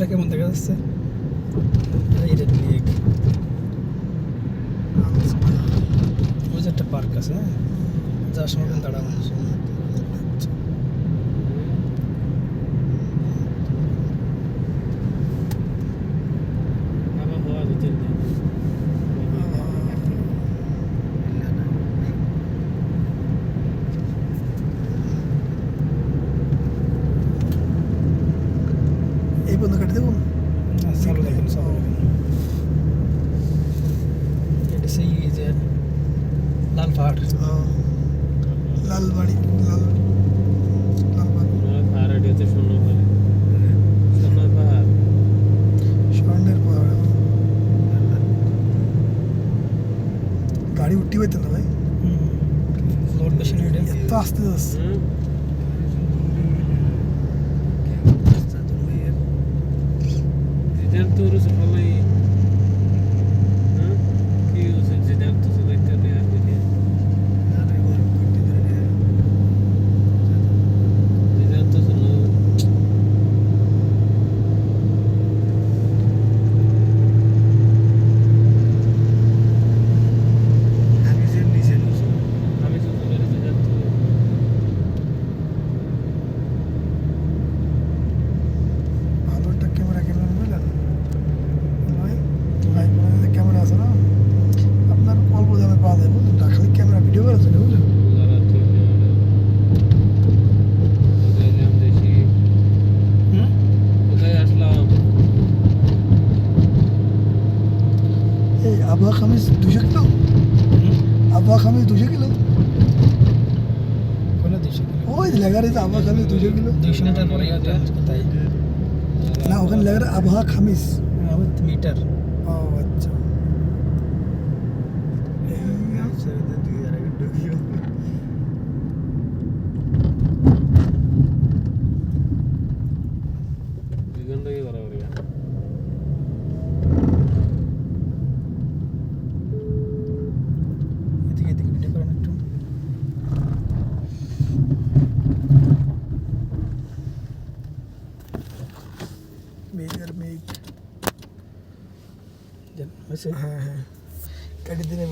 ভিউটা কেমন দেখা যাচ্ছে? আচ্ছা। ওই যে একটা পার্ক আছে হ্যাঁ? যার সময় দাঁড়ানো এই বন্ধ কাটি দেবো। না, চালু দেখেন দেখেন এটা সেই যে লাল পাহাড়। লাল বাড়ি লাল লাল পাহাড়। শূন্য বলে শূন্য পাহাড়। স্বর্ণের পাহাড়। গাড়ি উঠতে পারতেন না ভাই। লোড বেশি না এটা এত আস্তে যাচ্ছে yaptığınız এই আবহাওয়া খামিজ দুশো কিলো হুম আবহাওয়া খামিজ দুশো কিলো কোনো দুইশো কিলো ওই লেখা রয়েছে আবহাওয়া খামিজ দুশো কিলো দুইশো মিটার পরে এটা কোথায় না ওখানে লেখা রয়েছে আবহাওয়া খামিজ আমার মিটার ও আচ্ছা হ্যাঁ হ্যাঁ কেটে দিনে